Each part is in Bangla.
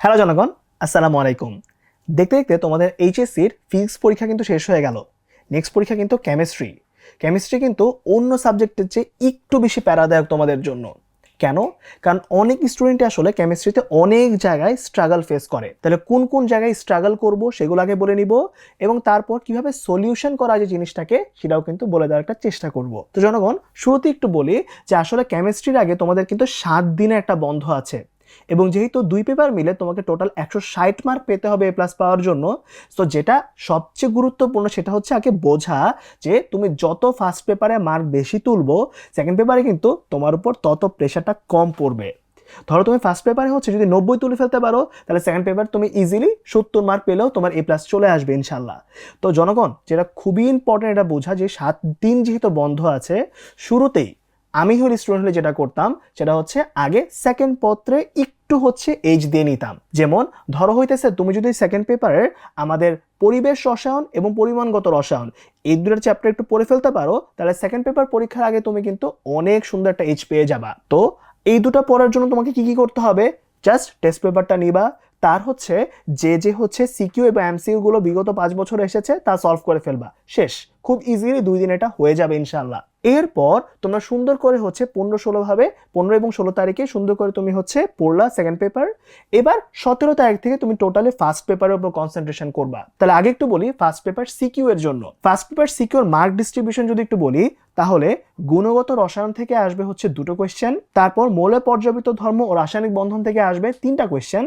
হ্যালো জনগণ, আসসালামু আলাইকুম। দেখতে দেখতে তোমাদের এইচএসসির ফিজিক্স পরীক্ষা কিন্তু শেষ হয়ে গেল। নেক্সট পরীক্ষা কিন্তু কেমিস্ট্রি কেমিস্ট্রি কিন্তু অন্য সাবজেক্টের চেয়ে একটু বেশি প্যারাদায়ক তোমাদের জন্য। কেন? কারণ অনেক স্টুডেন্ট আসলে কেমিস্ট্রিতে অনেক জায়গায় স্ট্রাগল ফেস করে। তাহলে কোন কোন জায়গায় স্ট্রাগল করব সেগুলো আগে বলে নিব এবং তারপর কীভাবে সলিউশন করা যে জিনিসটাকে সেটাও কিন্তু বলে দেওয়ার একটা চেষ্টা করব। তো জনগণ, শুরুতে একটু বলি যে আসলে কেমিস্ট্রির আগে তোমাদের কিন্তু সাত দিনে একটা বন্ধ আছে। এবং যেহেতু দুই পেপার মিলে তোমাকে টোটাল একশো ষাট মার্ক পেতে হবে এ প্লাস পাওয়ার জন্য তো যেটা সবচেয়ে গুরুত্বপূর্ণ সেটা হচ্ছে আগে বোঝা যে তুমি যত ফার্স্ট পেপারে মার্ক বেশি তুলবো সেকেন্ড পেপারে কিন্তু তোমার উপর তত প্রেশারটা কম পড়বে। ধরো তুমি ফার্স্ট পেপারে হচ্ছে যদি নব্বই তুলে ফেলতে পারো, তাহলে সেকেন্ড পেপার তুমি ইজিলি সত্তর মার্ক পেলেও তোমার এ প্লাস চলে আসবে ইনশাল্লাহ তো জনগণ, যেটা খুবই ইম্পর্টেন্ট এটা বোঝা যে সাত দিন যেহেতু বন্ধ আছে, শুরুতেই আমি হলে স্টুডেন্ট হলে যেটা করতাম, সেটা হচ্ছে আগে সেকেন্ড পত্রে একটু হচ্ছে এইচ দিয়ে নিতাম। যেমন, ধরো হইতেছে তুমি যদি সেকেন্ড পেপারের আমাদের পরিবেশ রসায়ন এবং পরিমাণগত রসায়ন এই দুটার চ্যাপ্টার একটু পড়ে ফেলতে পারো, তাহলে সেকেন্ড পেপার পরীক্ষার আগে তুমি কিন্তু অনেক সুন্দর একটা এইচ পেয়ে যাবা। তো এই দুটো পড়ার জন্য তোমাকে কি কি করতে হবে? জাস্ট টেস্ট পেপারটা নিবা তার হচ্ছে যে যে হচ্ছে সিকিউ এবং এমসিইউ গুলো বিগত পাঁচ বছর এসেছে, তা সলভ করে ফেলবা। শেষ। খুব ইজিলি দুই দিন এটা হয়ে যাবে ইনশাল্লাহ এরপর তোমরা সুন্দর করে হচ্ছে পনেরো ষোলো ভাবে, পনেরো এবং ষোলো তারিখে সুন্দর করে তুমি হচ্ছে পড়লা সেকেন্ড পেপার এবার সতেরো তারিখ থেকে তুমি টোটালি ফার্স্ট পেপারের উপর কনসেন্ট্রেশন করবা। তাহলে আগে একটু বলি ফার্স্ট পেপার সিকিউ এর জন্য। ফার্স্ট পেপার সিকিউর মার্ক ডিস্ট্রিবিউশন যদি একটু বলি তাহলে গুণগত রসায়ন থেকে আসবে হচ্ছে দুটো কোয়েশ্চেন তারপর মৌলে পর্যাপিত ধর্ম ও রাসায়নিক বন্ধন থেকে আসবে তিনটা কোয়েশ্চেন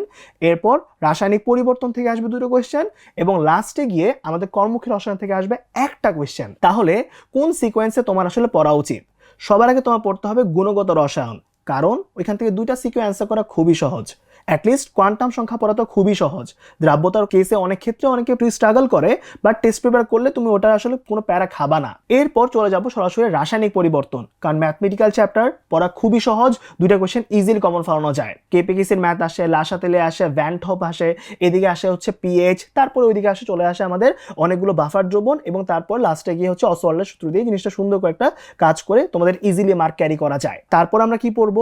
এরপর রাসায়নিক পরিবর্তন থেকে আসবে দুটো কোয়েশ্চেন এবং লাস্টে গিয়ে আমাদের কর্মক্ষী রসায়ন থেকে আসবে একটা কোয়েশ্চেন তাহলে কোন সিকোয়েন্সে তোমার আসলে পড়া উচিত? সবার আগে তোমার পড়তে হবে গুণগত রসায়ন, কারণ ওইখান থেকে দুইটা সিকিউ অ্যান্সার করা খুবই সহজ। অ্যাটলিস্ট কোয়ান্টাম সংখ্যা পড়া তো খুবই সহজ। দ্রাব্যতার কেসে অনেক ক্ষেত্রে অনেকে একটু স্ট্রাগল করে বাট টেস্ট পেপার করলে তুমি ওটা আসলে কোনো প্যারা খাবা না। এরপর চলে যাব সরাসরি রাসায়নিক পরিবর্তন, কারণ ম্যাথমেটিক্যাল চ্যাপ্টার পড়া খুবই সহজ, দুইটা কোয়েশ্চেন ইজিলি কমন ফলানো যায়। কেপিকিসির ম্যাথ আসে লাসা তেলে আসে ভ্যানটপ আসে, এদিকে আসে হচ্ছে পিএইচ তারপর ওইদিকে আসে চলে আসে আমাদের অনেকগুলো বাফার দ্রবণ, এবং তারপর লাস্টে গিয়ে হচ্ছে অসওয়ালের সূত্র দিয়ে জিনিসটা সুন্দর করে একটা কাজ করে তোমাদের ইজিলি মার্ক ক্যারি করা যায়। তারপর আমরা কি পড়ব?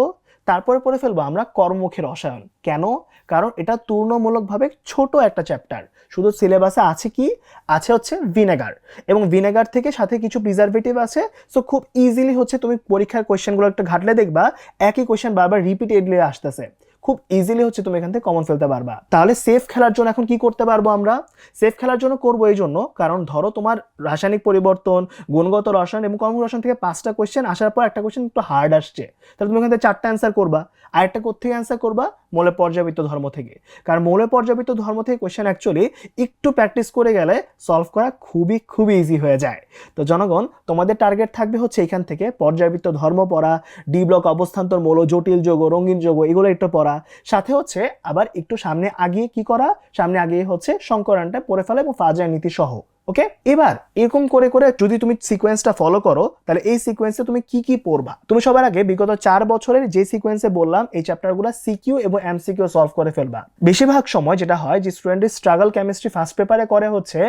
তারপরে পড়ে ফেলব আমরা কর্মমুখী রসায়ন কেন? কারণ এটা তুলনামূলকভাবে ছোট একটা চ্যাপ্টার শুধু সিলেবাসে আছে কি? আছে হচ্ছে ভিনেগার এবং ভিনেগার থেকে সাথে কিছু প্রিজারভেটিভ আছে সো খুব ইজিলি হচ্ছে তুমি পরীক্ষার কোয়েশ্চেনগুলো একটা ঘাটলে দেখবা, একই কোয়েশ্চেন বারবার রিপিটেডলি আসতেছে। খুব ইজিলি হচ্ছে তুমি এখান থেকে কমন ফেলতে পারবা। তাহলে সেফ খেলার জন্য এখন কি করতে পারব আমরা? সেফ খেলার জন্য করব এই জন্য, কারণ ধরো তোমার রাসায়নিক পরিবর্তন, গুণগত রসায়ন এবং কর্ম রসায়ন থেকে পাঁচটা কোয়েশ্চেন আসার পর একটা কোয়েশ্চেন একটু হার্ড আসছে। তাহলে তুমি এখান থেকে চারটা অ্যান্সার করবা। আর একটা কোথেকে অ্যান্সার করবা? মৌলে পর্যাবৃত্ত ধর্ম থেকে। কারণ মৌলে পর্যাবৃত্ত ধর্ম থেকে কোয়েশ্চেন অ্যাকচুয়ালি একটু প্র্যাকটিস করে গেলে সলভ করা খুবই খুবই ইজি হয়ে যায়। তো জনগণ, তোমাদের টার্গেট থাকবে হচ্ছে এখান থেকে পর্যাবৃত্ত ধর্ম পড়া ডি ব্লক অবস্থান্তর মৌল, জটিল যোগ, রঙিন যোগ, এগুলো একটু পড়া। সাথে হচ্ছে আবার একটু সামনে আগিয়ে কি করা? সামনে আগিয়ে হচ্ছে সংকরণটা পড়ে ফেলা এবং ফাজার নীতি সহ ওকে এবার এরকম করে করে যদি তুমি সিকোয়েন্সটা ফলো করো, তাহলে এই সিকোয়েন্সে তুমি কি কি পড়বা? তুমি সবার আগে বিগত চার বছরের যে সিকোয়েন্সে বললাম, এই চ্যাপ্টারগুলো সিকিউ এবং এমসিকিউ সলভ করে ফেলবা। বেশিরভাগ সময় যেটা হয় যে স্টুডেন্টের স্ট্রাগল কেমিস্ট্রি ফার্স্ট পেপারে করে হচ্ছে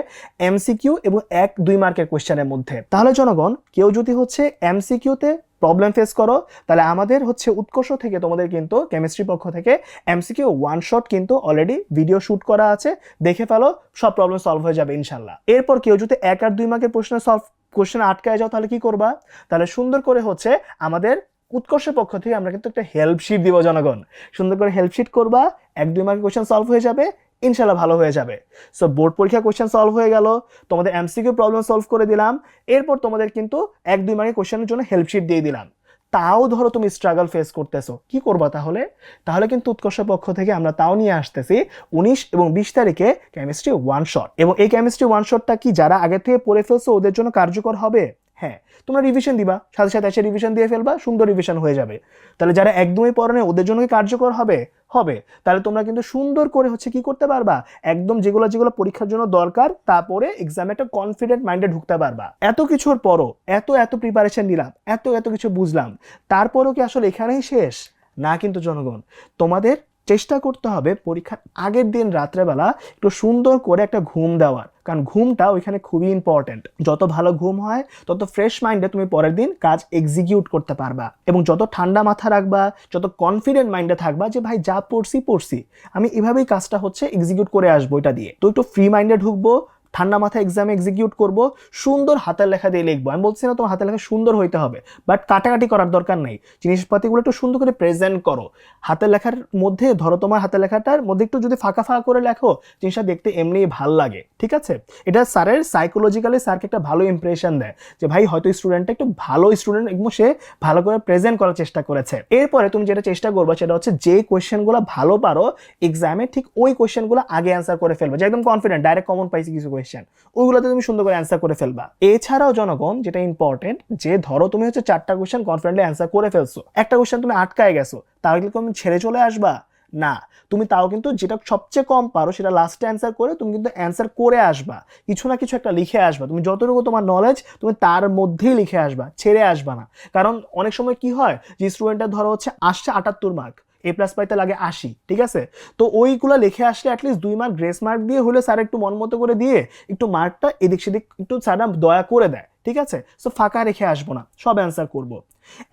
এমসিকিউ এবং এক, দুই মার্কের কোয়েশ্চেনের মধ্যে। তাহলে জনগণ, কেউ যদি হচ্ছে এমসিকিউতে প্রবলেম ফেস করো, তাহলে আমাদের হচ্ছে উৎকর্ষ থেকে তোমাদের কিন্তু কেমিস্ট্রি পক্ষ থেকে এমসিকিউ ওয়ান শট কিন্তু অলরেডি ভিডিও শুট করা আছে, দেখে ফেলো, সব প্রবলেম সলভ হয়ে যাবে ইনশাল্লাহ। এরপর কেউ যদি এক আর দুই মার্কের প্রশ্ন সলভ কোশ্চেন আটকায় যাও, তাহলে কি করবা? তাহলে সুন্দর করে হচ্ছে আমাদের উৎকর্ষের পক্ষ থেকে আমরা কিন্তু একটা হেল্প শিট দিব জনগণ। সুন্দর করে হেল্প শিট করবা, এক দুই মার্কের কোশ্চেন সলভ হয়ে যাবে ইনশাল্লাহ ভালো হয়ে যাবে। সো বোর্ড পরীক্ষা কোশ্চেন সলভ হয়ে গেল। তোমাদের এমসিকিউ প্রবলেম সলভ করে দিলাম। এরপর তোমাদের কিন্তু এক, দুই মার্কের কোশ্চেনের জন্য হেল্পশিট দিয়ে দিলাম। তাও ধরো তুমি স্ট্রাগল ফেস করতেছো। কি করবা তাহলে? তাহলে কিন্তু উৎকর্ষ পক্ষ থেকে আমরা তাও নিয়ে আসতেছি উনিশ এবং বিশ তারিখে কেমিস্ট্রি ওয়ান শট এবং এই কেমিস্ট্রি ওয়ান শটটা কি যারা আগে থেকে পড়ে ফেলছো ওদের জন্য কার্যকর হবে? হ্যাঁ তোমরা রিভিশন দিবা। সাথে সাথে এসে রিভিশন দিয়ে ফেলবা। সুন্দর রিভিশন হয়ে যাবে। তাহলে যারা একদমই পড়ে ওদের জন্য কি কার্যকর হবে? হবে। তাহলে তোমরা কিন্তু সুন্দর করে হচ্ছে কি করতে পারবা? একদম যেগুলো যেগুলো পরীক্ষার জন্য দরকার, তারপরে এক্সামে একটা কনফিডেন্ট মাইন্ডে ঢুকতে পারবা। এত কিছুর পরও এত এত প্রিপারেশন নিলাম, এত এত কিছু বুঝলাম, তারপরও কি আসলে এখানেই শেষ? না কিন্তু জনগণ, তোমাদের চেষ্টা করতে হবে পরীক্ষার আগের দিন রাত্রেবেলা একটু সুন্দর করে একটা ঘুম দেওয়ার। কারণ ঘুমটা ওইখানে খুবই ইম্পর্ট্যান্ট যত ভালো ঘুম হয়, তত ফ্রেশ মাইন্ডে তুমি পরের দিন কাজ এক্সিকিউট করতে পারবা। এবং যত ঠান্ডা মাথা রাখবা, যত কনফিডেন্ট মাইন্ডে থাকবা যে, ভাই, যা পড়ছি পড়ছি। আমি এভাবেই কাজটা হচ্ছে এক্সিকিউট করে আসব এটা দিয়ে। তো একটু ফ্রি মাইন্ডে ঢুকবো ঠান্ডা মাথায় এক্সাম এক্সিকিউট করব, সুন্দর হাতের লেখা দিয়ে লিখব। আমি বলছি না তোমার হাতের লেখা সুন্দর হইতে হবে বাট কাটাকাটি করার দরকার নেই। জিনিসপাতিগুলো একটু সুন্দর করে প্রেজেন্ট করো। হাতের লেখার মধ্যে, ধরো তোমার হাতের লেখাটার মধ্যে একটু যদি ফাঁকা ফাঁকা করে লেখো, জিনিসটা দেখতে এমনি ভালো লাগে, ঠিক আছে? এটা স্যারের সাইকোলজিক্যালি স্যারকে একটা ভালো ইমপ্রেশন দেয় যে, ভাই, হয়তো স্টুডেন্টটা একটু ভালো স্টুডেন্ট এবং সে ভালো করে প্রেজেন্ট করার চেষ্টা করেছে। এরপরে তুমি যেটা চেষ্টা করবে, সেটা হচ্ছে যে কোয়েশ্চেনগুলো ভালো পারো এক্সামে ঠিক ওই কোয়েশ্চেনগুলো আগে অ্যান্সার করে ফেলবে, যে একদম কনফিডেন্ট ডাইরেক্ট কমন পাইছি কিছু কোয়েশ্চেন ওইগুলোতে তুমি সুন্দর করে অ্যান্সার করে ফেলবা। এছাড়াও জনগণ, যেটা ইম্পর্টেন্ট যে ধরো তুমি হচ্ছে চারটা কোয়েশ্চেন কনফিডেন্টলি অ্যান্সার করে ফেলছো। একটা কোয়েশ্চেন তুমি আটকায় গেছো, তাহলে তুমি ছেড়ে চলে আসবা? না। তুমি তাও কিন্তু যেটা সবচেয়ে কম পারো, সেটা লাস্টে অ্যান্সার করে তুমি কিন্তু অ্যান্সার করে আসবা। কিছু না কিছু একটা লিখে আসবা। তুমি যতটুকু তোমার নলেজ তুমি তার মধ্যেই লিখে আসবা। ছেড়ে আসবা না। কারণ অনেক সময় কি হয়, যে স্টুডেন্টের ধরো হচ্ছে আসছে আটাত্তর মার্ক এ প্লাস পাইতে লাগে আশি, ঠিক আছে? তো ওইগুলো লিখে আসলে অ্যাটলিস্ট দুই মার্ক গ্রেস মার্ক দিয়ে হলে স্যার একটু মন মতো করে দিয়ে একটু মার্কটা এদিক সেদিক একটু স্যাররা দয়া করে দেয়, ঠিক আছে? সো ফাঁকা রেখে আসব না, সব অ্যান্সার করব।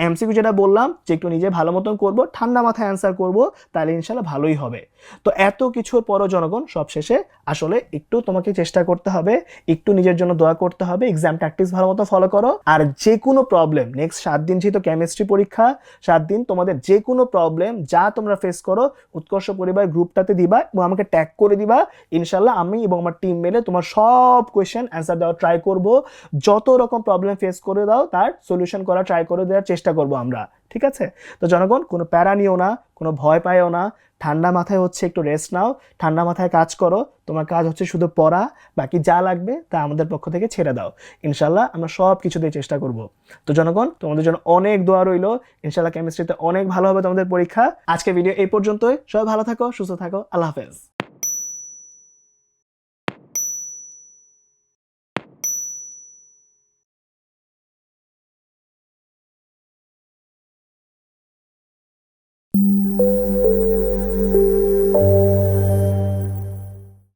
এমসিকিউ যেটা বললাম, যে একটু নিজে ভালো মতন করব, ঠান্ডা মাথায় অ্যান্সার করব, তাহলে ইনশাল্লাহ ভালোই হবে। তো এত কিছুর পরও জনগণ সব শেষে আসলে একটু তোমাকে চেষ্টা করতে হবে, একটু নিজের জন্য দোয়া করতে হবে এক্সাম প্র্যাকটিস ভালো মতো ফলো করো, আর যে কোনো প্রবলেম নেক্সট সাত দিন যেহেতু কেমিস্ট্রি পরীক্ষা, সাত দিন তোমাদের যে কোনো প্রবলেম যা তোমরা ফেস করো, উৎকর্ষ পরিবার গ্রুপটাতে দিবা এবং আমাকে ট্যাগ করে দিবা, ইনশাল্লাহ আমি এবং আমার টিম মিলে তোমার সব কোয়েশ্চেন অ্যান্সার দেওয়ার ট্রাই করব। যত রকম প্রবলেম ফেস করে দাও, তার সলিউশন করা ট্রাই করে দেওয়ার চেষ্টা করব আমরা, ঠিক আছে? তো জনগণ, কোনো প্যারা নিও না, কোনো ভয় পাইও না, ঠান্ডা মাথায় হচ্ছে একটু রেস্ট নাও, ঠান্ডা মাথায় কাজ করো, তোমার কাজ হচ্ছে শুধু পড়া, বাকি যা লাগবে তা আমাদের পক্ষ থেকে ছেড়ে দাও। ইনশাল্লাহ আমরা সব কিছু দিয়ে চেষ্টা করব। তো জনগণ, তোমাদের জন্য অনেক দোয়া রইল, ইনশাল্লাহ কেমিস্ট্রিতে অনেক ভালো হবে তোমাদের পরীক্ষা। আজকে ভিডিও এই পর্যন্তই, সবাই ভালো থাকো, সুস্থ থাকো, আল্লাহ হাফেজ।